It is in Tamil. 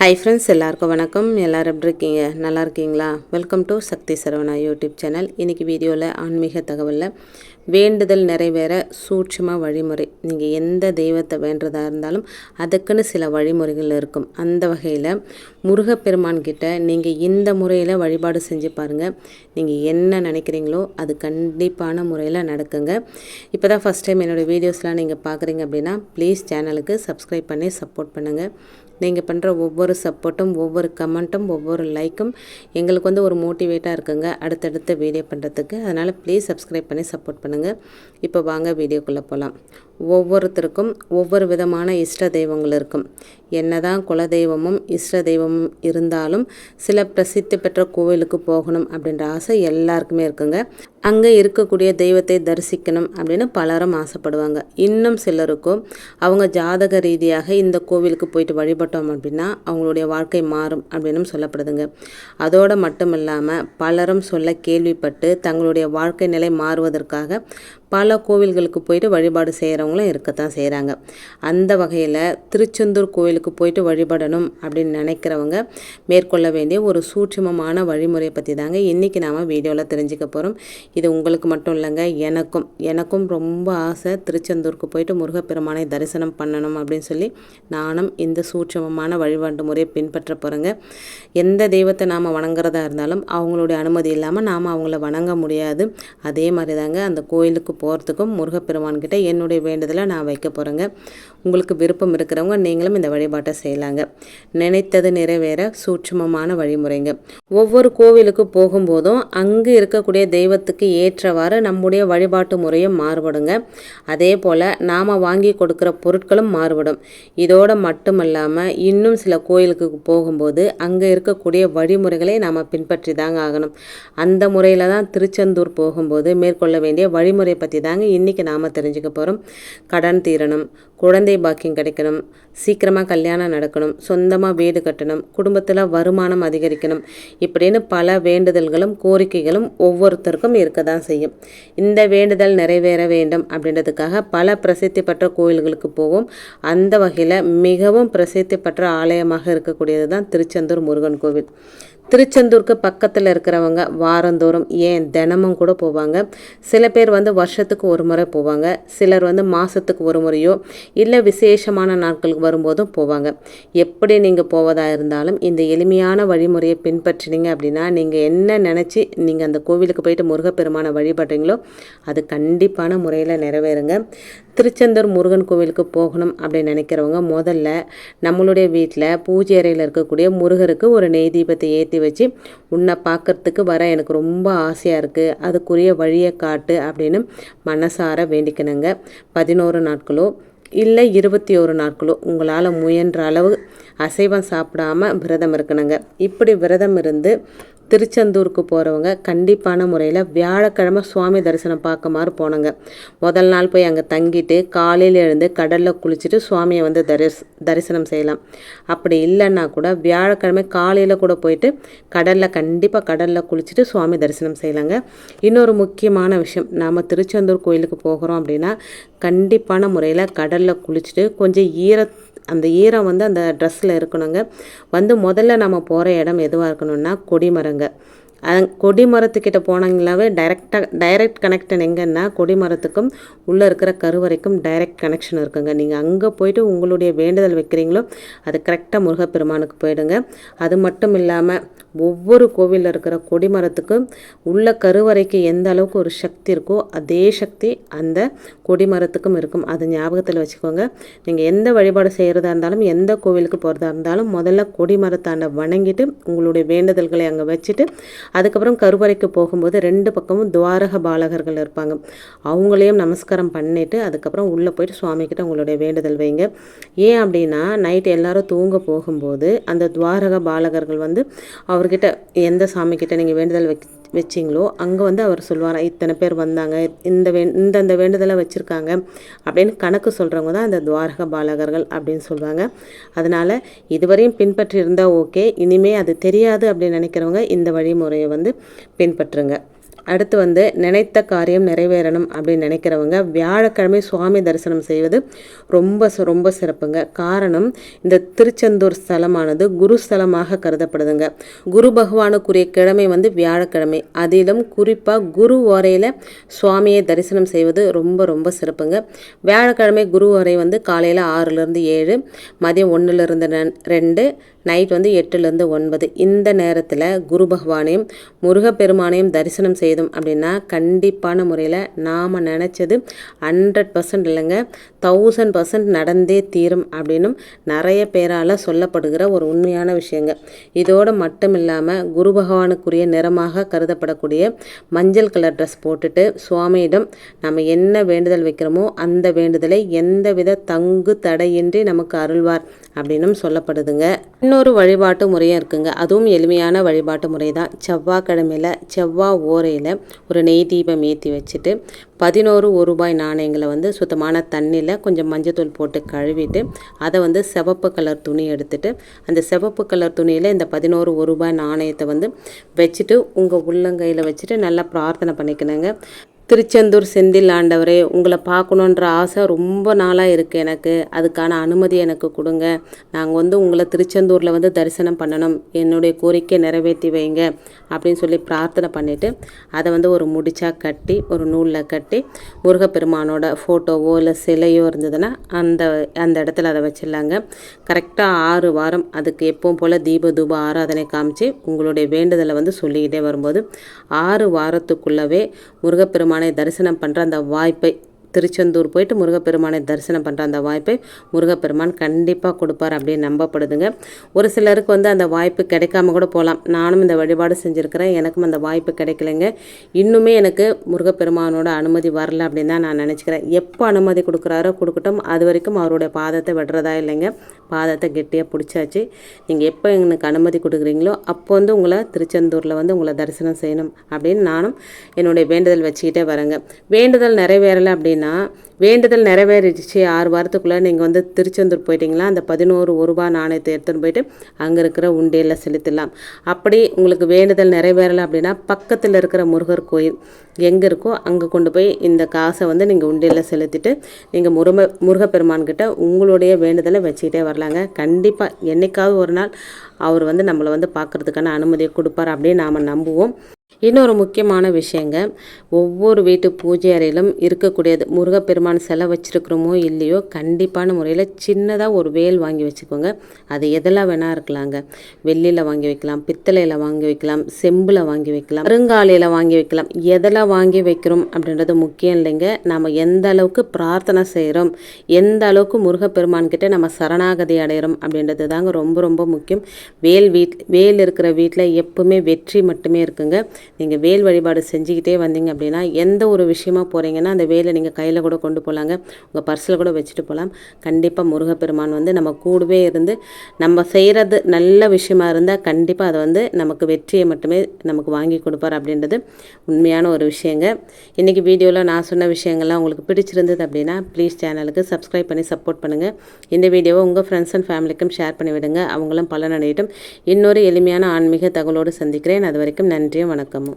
ஹை ஃப்ரெண்ட்ஸ் எல்லாருக்கும் வணக்கம். எல்லோரும் எப்படி இருக்கீங்க? நல்லா இருக்கீங்களா? Welcome to Sakthi Saravana YouTube channel இன்றைக்கி வீடியோவில் ஆன்மீக தகவலில் வேண்டுதல் நிறைவேற சூட்சமாக வழிமுறை. நீங்கள் எந்த தெய்வத்தை வேண்டுறதா இருந்தாலும் அதுக்குன்னு சில வழிமுறைகள் இருக்கும். அந்த வகையில் முருகப்பெருமான் கிட்ட நீங்கள் இந்த முறையில் வழிபாடு செஞ்சு பாருங்கள் நீங்கள் என்ன நினைக்கிறீங்களோ அது கண்டிப்பான முறையில் நடக்குங்க. இப்போ தான் ஃபஸ்ட் டைம் என்னோடய வீடியோஸ்லாம் நீங்கள் பார்க்குறீங்க அப்படின்னா ப்ளீஸ் சேனலுக்கு சப்ஸ்கிரைப் பண்ணி சப்போர்ட் பண்ணுங்கள் நீங்கள் பண்ணுற ஒவ்வொரு சப்போர்ட்டும் ஒவ்வொரு கமெண்ட்டும் ஒவ்வொரு லைக்கும் எங்களுக்கு வந்து ஒரு மோட்டிவேட்டாக இருக்குங்க. அடுத்தடுத்த வீடியோ பண்ணுறதுக்கு அதனால் ப்ளீஸ் சப்ஸ்கிரைப் பண்ணி சப்போர்ட் பண்ணுங்கள் இப்போ வாங்க வீடியோக்குள்ளே போகலாம் ஒவ்வொருத்தருக்கும் ஒவ்வொரு விதமான இஷ்ட தெய்வங்கள் இருக்கும். என்னதான் குலதெய்வமும் இஷ்ட தெய்வமும் இருந்தாலும் சில பிரசித்தி பெற்ற கோவிலுக்கு போகணும் அப்படின்ற ஆசை எல்லாருக்குமே இருக்குங்க. அங்கே இருக்கக்கூடிய தெய்வத்தை தரிசிக்கணும் அப்படின்னு பலரும் ஆசைப்படுவாங்க. இன்னும் சிலருக்கும் அவங்க ஜாதக ரீதியாக இந்த கோவிலுக்கு போயிட்டு வழிபட்டோம் அப்படின்னா அவங்களுடைய வாழ்க்கை மாறும் அப்படின்னு சொல்லப்படுதுங்க. அதோடு மட்டும் இல்லாமல் பலரும் சொல்ல கேள்விப்பட்டு தங்களுடைய வாழ்க்கை நிலை மாறுவதற்காக பல கோவில்களுக்கு போயிட்டு வழிபாடு செய்கிறவங்களும் இருக்கத்தான் செய்கிறாங்க அந்த வகையில் திருச்செந்தூர் கோயிலுக்கு போயிட்டு வழிபடணும் அப்படின்னு நினைக்கிறவங்க மேற்கொள்ள வேண்டிய ஒரு சூட்சமமான வழிமுறையை பற்றி தாங்க இன்றைக்கி நாம் வீடியோவில் தெரிஞ்சுக்க போகிறோம் இது உங்களுக்கு மட்டும் இல்லைங்க எனக்கும். எனக்கும் ரொம்ப ஆசை திருச்செந்தூருக்கு போயிட்டு முருகப்பெருமானை தரிசனம் பண்ணணும் அப்படின்னு சொல்லி நானும் இந்த சூட்சமமான வழிபாட்டு முறையை பின்பற்ற போகிறேங்க எந்த தெய்வத்தை நாம் வணங்குறதா இருந்தாலும் அவங்களுடைய அனுமதி இல்லாமல் நாம் அவங்கள வணங்க முடியாது. அதே மாதிரி தாங்க அந்த கோயிலுக்கு போகிறதுக்கும் முருகப்பெருமான்கிட்ட என்னுடைய வேண்டுதலை நான் வைக்க போகிறேங்க உங்களுக்கு விருப்பம் இருக்கிறவங்க நீங்களும் இந்த வழிபாட்டை செய்யலாங்க. நினைத்தது நிறைவேற சூட்சமமான வழிமுறைங்க. ஒவ்வொரு கோவிலுக்கு போகும்போதும் அங்கு இருக்கக்கூடிய தெய்வத்துக்கு ஏற்றவாறு நம்முடைய வழிபாட்டு முறையும் மாறுபடுங்க. அதே போல் நாம் வாங்கி கொடுக்குற பொருட்களும் மாறுபடும். இதோடு மட்டுமல்லாமல் இன்னும் சில கோயிலுக்கு போகும்போது அங்கே இருக்கக்கூடிய வழிமுறைகளை நாம் பின்பற்றி தாங்க ஆகணும். அந்த முறையில் தான் திருச்செந்தூர் போகும்போது மேற்கொள்ள வேண்டிய வழிமுறை பற்றி தாங்க இன்றைக்கி நாம் தெரிஞ்சுக்க போகிறோம் கடன் தீரணும் குழந்தை பாக்கியம் கிடைக்கணும் சீக்கிரமாக கல்யாணம் நடக்கணும் சொந்தமாக வீடு கட்டணும் குடும்பத்தில் வருமானம் அதிகரிக்கணும் இப்படின்னு பல வேண்டுதல்களும் கோரிக்கைகளும் ஒவ்வொருத்தருக்கும் இருக்க தான் செய்யும். இந்த வேண்டுதல் நிறைவேற வேண்டும் அப்படின்றதுக்காக பல பிரசித்தி பெற்ற கோயில்களுக்கு போவோம். அந்த வகையில் மிகவும் பிரசித்தி பெற்ற ஆலயமாக இருக்கக்கூடியது தான் திருச்செந்தூர் முருகன் கோவில். திருச்செந்தூருக்கு பக்கத்தில் இருக்கிறவங்க வாரந்தோறும் ஏன் தினமும் கூட போவாங்க? சில பேர் வந்து வருஷத்துக்கு ஒரு முறை போவாங்க. சிலர் வந்து மாதத்துக்கு ஒரு முறையோ இல்லை விசேஷமான நாட்களுக்கு வரும்போதும் போவாங்க. எப்படி நீங்கள் போவதாக இருந்தாலும் இந்த எளிமையான வழிமுறையை பின்பற்றினீங்க அப்படின்னா நீங்கள் என்ன நினச்சி நீங்கள் அந்த கோவிலுக்கு போயிட்டு முருகப்பெருமானை வழிபடுறீங்களோ அது கண்டிப்பான முறையில் நிறைவேறுங்க. திருச்செந்தூர் முருகன் கோவிலுக்கு போகணும் அப்படின்னு நினைக்கிறவங்க முதல்ல நம்மளுடைய வீட்டில் பூஜை அறையில் இருக்கக்கூடிய முருகருக்கு ஒரு நெய் தீபத்தை ஏற்றி வச்சு உன்னை பார்க்கறதுக்கு வர எனக்கு ரொம்ப ஆசையாக இருக்குது அதுக்குரிய வழியை காட்டு அப்படின்னு மனசார வேண்டிக்கணுங்க. பதினோரு நாட்களோ இல்லை இருபத்தி ஒரு நாட்களோ உங்களால் முயன்ற அளவு அசைவம் சாப்பிடாம விரதம் இருக்கணுங்க. இப்படி விரதம் இருந்து திருச்செந்தூருக்கு போகிறவங்க கண்டிப்பான முறையில் வியாழக்கிழமை சுவாமி தரிசனம் பார்க்க மாதிரி போனோங்க. முதல் நாள் போய் அங்கே தங்கிட்டு காலையில் எழுந்து கடலில் குளிச்சுட்டு சுவாமியை வந்து தரிஸ் தரிசனம் செய்யலாம். அப்படி இல்லைன்னா கூட வியாழக்கிழமை காலையில் கூட போயிட்டு கடலில் கண்டிப்பாக கடலில் குளிச்சுட்டு சுவாமி தரிசனம் செய்யலாங்க. இன்னொரு முக்கியமான விஷயம் நாம் திருச்செந்தூர் கோயிலுக்கு போகிறோம் அப்படின்னா கண்டிப்பான முறையில் கடலில் குளிச்சுட்டு கொஞ்சம் ஈர அந்த ஈரம் வந்து அந்த ட்ரெஸ்ஸில் இருக்கணுங்க. வந்து முதல்ல நம்ம போகிற இடம் எதுவாக இருக்கணும்னா கொடிமரங்க. கொடிமரத்துக்கிட்ட போனாங்களாவே டைரெக்டாக டைரக்ட் கனெக்ஷன் எங்கன்னா கொடிமரத்துக்கும் உள்ளே இருக்கிற கருவறைக்கும் டைரக்ட் கனெக்ஷன் இருக்குங்க. நீங்கள் அங்கே போயிட்டு உங்களுடைய வேண்டுதல் வைக்கிறீங்களோ அது கரெக்டாக முருகப்பெருமானுக்கு போயிடுங்க. அது மட்டும் இல்லாமல் ஒவ்வொரு கோவிலில் இருக்கிற கொடிமரத்துக்கும் உள்ள கருவறைக்கு எந்த அளவுக்கு ஒரு சக்தி இருக்கோ அதே சக்தி அந்த கொடிமரத்துக்கும் இருக்கும். அது ஞாபகத்தில் வச்சுக்கோங்க. நீங்கள் எந்த வழிபாடு செய்கிறதா இருந்தாலும் எந்த கோவிலுக்கு போகிறதா இருந்தாலும் முதல்ல கொடிமரத்தாண்ட வணங்கிட்டு உங்களுடைய வேண்டுதல்களை அங்கே வச்சுட்டு அதுக்கப்புறம் கருவறைக்கு போகும்போது ரெண்டு பக்கமும் துவாரக பாலகர்கள் இருப்பாங்க. அவங்களையும் நமஸ்காரம் பண்ணிவிட்டு அதுக்கப்புறம் உள்ளே போயிட்டு சுவாமிக்கிட்ட உங்களுடைய வேண்டுதல் வைங்க. ஏன் அப்படின்னா நைட்டு எல்லாரும் தூங்க போகும்போது அந்த துவாரக பாலகர்கள் வந்து அவர்கிட்ட எந்த சாமிக்கிட்ட நீங்கள் வேண்டுதல் வைக்க வச்சிங்களோ அங்கே வந்து அவர் சொல்லுவாராம் இத்தனை பேர் வந்தாங்க இந்த வே இந்தந்த வேண்டுதலை வச்சுருக்காங்க அப்படின்னு கணக்கு சொல்கிறவங்க தான் அந்த துவாரக பாலகர்கள் அப்படின்னு சொல்லுவாங்க அதனால் இதுவரையும் பின்பற்றி இருந்தால் ஓகே இனிமேல் அது தெரியாது அப்படின்னு நினைக்கிறவங்க இந்த வழிமுறையை வந்து பின்பற்றுங்க. அடுத்து வந்து நினைத்த காரியம் நிறைவேறணும் அப்படின்னு நினைக்கிறவங்க வியாழக்கிழமை சுவாமி தரிசனம் செய்வது ரொம்ப ரொம்ப சிறப்புங்க. காரணம் இந்த திருச்செந்தூர் ஸ்தலமானது குரு ஸ்தலமாக கருதப்படுதுங்க. குரு பகவானுக்குரிய கிழமை வந்து வியாழக்கிழமை. அதிலும் குறிப்பாக குரு ஓரையில் சுவாமியை தரிசனம் செய்வது ரொம்ப ரொம்ப சிறப்புங்க. வியாழக்கிழமை குரு ஓரை வந்து காலையில் ஆறுலேருந்து ஏழு மதியம் ஒன்றுலேருந்து ரெண்டு நைட் வந்து எட்டுலேருந்து ஒன்பது. இந்த நேரத்தில் குரு பகவானையும் முருகப்பெருமானையும் தரிசனம் செய்தோம் அப்படின்னா கண்டிப்பான முறையில் நாம் நினச்சது ஹண்ட்ரட் பர்சன்ட் இல்லைங்க. தௌசண்ட் பர்சன்ட் நடந்தே தீரும் அப்படின்னும் நிறைய பேரால் சொல்லப்படுகிற ஒரு உண்மையான விஷயங்க. இதோடு மட்டும் இல்லாமல் குரு பகவானுக்குரிய நிறமாக கருதப்படக்கூடிய மஞ்சள் கலர் ட்ரெஸ் போட்டுட்டு சுவாமியிடம் நம்ம என்ன வேண்டுதல் வைக்கிறோமோ அந்த வேண்டுதலை எந்தவித தங்கு தடையின்றி நமக்கு அருள்வார் அப்படின்னும் சொல்லப்படுதுங்க. இன்னொரு வழிபாட்டு முறையும் இருக்குங்க. அதுவும் எளிமையான வழிபாட்டு முறை தான் செவ்வாய்க்கிழமையில் செவ்வாய் ஓரையில் ஒரு நெய் தீபம் ஏற்றி வச்சுட்டு பதினோரு ஒரு ரூபாய் நாணயங்களை வந்து சுத்தமான தண்ணியில் கொஞ்சம் மஞ்சத்தூள் போட்டு கழுவிட்டு அதை வந்து சிவப்பு கலர் துணி எடுத்துட்டு அந்த சிவப்பு கலர் துணியில் இந்த பதினோரு ஒரு ரூபாய் நாணயத்தை வந்து வச்சுட்டு உங்கள் உள்ளங்கையில் வச்சுட்டு நல்லா பிரார்த்தனை பண்ணிக்கணுங்க. திருச்செந்தூர் செந்தில் ஆண்டவரே உங்களை பார்க்கணுன்ற ஆசை ரொம்ப நாளாக இருக்குது எனக்கு. அதுக்கான அனுமதி எனக்கு கொடுங்க. நாங்கள் வந்து உங்களை திருச்செந்தூரில் வந்து தரிசனம் பண்ணணும். என்னுடைய கோரிக்கை நிறைவேற்றி வைங்க அப்படின்னு சொல்லி பிரார்த்தனை பண்ணிவிட்டு அதை வந்து ஒரு முடிச்சாக கட்டி ஒரு நூலில் கட்டி முருகப்பெருமானோட ஃபோட்டோவோ இல்லை சிலையோ இருந்ததுன்னா அந்த அந்த இடத்துல அதை வச்சிடலாங்க. கரெக்டாக ஆறு வாரம் அதுக்கு எப்பவும் போல் தீப தூப ஆராதனை காமிச்சு உங்களுடைய வேண்டுதலை வந்து சொல்லிக்கிட்டே வரும்போது ஆறு வாரத்துக்குள்ளவே முருகப்பெருமான் முருகப்பெருமானை தரிசனம் பண்ணுற அந்த வாய்ப்பை திருச்செந்தூர் போயிட்டு முருகப்பெருமானை தரிசனம் பண்ணுற அந்த வாய்ப்பை முருகப்பெருமான் கண்டிப்பாக கொடுப்பார் அப்படின்னு நம்பப்படுதுங்க. ஒரு சிலருக்கு வந்து அந்த வாய்ப்பு கிடைக்காம கூட போகலாம் நானும் இந்த வழிபாடு செஞ்சுருக்கிறேன். எனக்கும் அந்த வாய்ப்பு கிடைக்கலைங்க. இன்னுமே எனக்கு முருகப்பெருமானோட அனுமதி வரல அப்படின்னு தான் நான் நினச்சிக்கிறேன். எப்போ அனுமதி கொடுக்குறாரோ கொடுக்கட்டும். அது வரைக்கும் அவருடைய பாதத்தை விடுறதா இல்லைங்க. பாதத்தை கெட்டியாக பிடிச்சாச்சு. நீங்கள் எப்போ எனக்கு அனுமதி கொடுக்குறீங்களோ அப்போ வந்து உங்களை திருச்செந்தூரில் வந்து உங்களை தரிசனம் செய்யணும் அப்படின்னு நானும் என்னுடைய வேண்டுதல் வச்சுக்கிட்டே வரேங்க. வேண்டுதல் நிறைவேறலை அப்படின்னு அப்படின்னா வேண்டுதல் நிறைவேறிச்சு ஆறு வாரத்துக்குள்ளே. நீங்கள் வந்து திருச்செந்தூர் போயிட்டீங்களா? அந்த பதினோரு ஒரு ரூபா நாணயத்தை எடுத்துகிட்டு போயிட்டு அங்கே இருக்கிற உண்டியலில் செலுத்திடலாம். அப்படி உங்களுக்கு வேண்டுதல் நிறைவேறலை அப்படின்னா பக்கத்தில் இருக்கிற முருகர் கோயில் எங்கே இருக்கோ அங்கே கொண்டு போய் இந்த காசை வந்து நீங்கள் உண்டியலில் செலுத்திட்டு நீங்கள் முருக முருகப்பெருமான்கிட்ட உங்களுடைய வேண்டுதலை வச்சுக்கிட்டே வரலாங்க. கண்டிப்பாக என்றைக்காவது ஒரு நாள் அவர் வந்து நம்மளை வந்து பார்க்குறதுக்கான அனுமதியை கொடுப்பார் அப்படின்னு நாம் நம்புவோம். இன்னொரு முக்கியமான விஷயங்க ஒவ்வொரு வீட்டு பூஜை அறையிலும் இருக்கக்கூடியது முருகப்பெருமான் சிலை வச்சுருக்குறோமோ இல்லையோ கண்டிப்பான முறையில் சின்னதாக ஒரு வேல் வாங்கி வச்சுக்கோங்க. அது எதெல்லாம் வேணால் இருக்கலாங்க. வெள்ளியில் வாங்கி வைக்கலாம் பித்தளையில் வாங்கி வைக்கலாம் செம்பில் வாங்கி வைக்கலாம் அருங்காலையில் வாங்கி வைக்கலாம். எதெல்லாம் வாங்கி வைக்கிறோம் அப்படின்றது முக்கியம் இல்லைங்க. நம்ம எந்த அளவுக்கு பிரார்த்தனை செய்கிறோம் எந்த அளவுக்கு முருகப்பெருமான்கிட்ட நம்ம சரணாகதி அடைகிறோம் அப்படின்றது தாங்க ரொம்ப ரொம்ப முக்கியம். வேல் வீட் வேல் இருக்கிற வீட்டில் எப்பவுமே வெற்றி மட்டுமே இருக்குங்க. நீங்கள் வேல் வழிபாடு செஞ்சுக்கிட்டே வந்தீங்க அப்படின்னா எந்த ஒரு விஷயமா போகிறீங்கன்னா அந்த வேலை நீங்கள் கையில் கூட கொண்டு போகலாங்க உங்கள் பர்ஸில் கூட வச்சுட்டு போகலாம் கண்டிப்பாக முருகப்பெருமான் வந்து நம்ம கூடவே இருந்து நம்ம செய்கிறது நல்ல விஷயமா இருந்தால் கண்டிப்பாக அதை வந்து நமக்கு வெற்றியை மட்டுமே நமக்கு வாங்கி கொடுப்பார் அப்படின்றது உண்மையான ஒரு விஷயங்க. இன்றைக்கி வீடியோவில் நான் சொன்ன விஷயங்கள்லாம் உங்களுக்கு பிடிச்சிருந்தது அப்படின்னா ப்ளீஸ் சேனலுக்கு சப்ஸ்கிரைப் பண்ணி சப்போர்ட் பண்ணுங்கள் இந்த வீடியோவை உங்கள் ஃப்ரெண்ட்ஸ் அண்ட் ஃபேமிலிக்கும் ஷேர் பண்ணி விடுங்க. அவங்களும் பலனடையட்டும். இன்னொரு எளிமையான ஆன்மீக தகவலோடு சந்திக்கிறேன். அது வரைக்கும் நன்றியும் வணக்கமும்.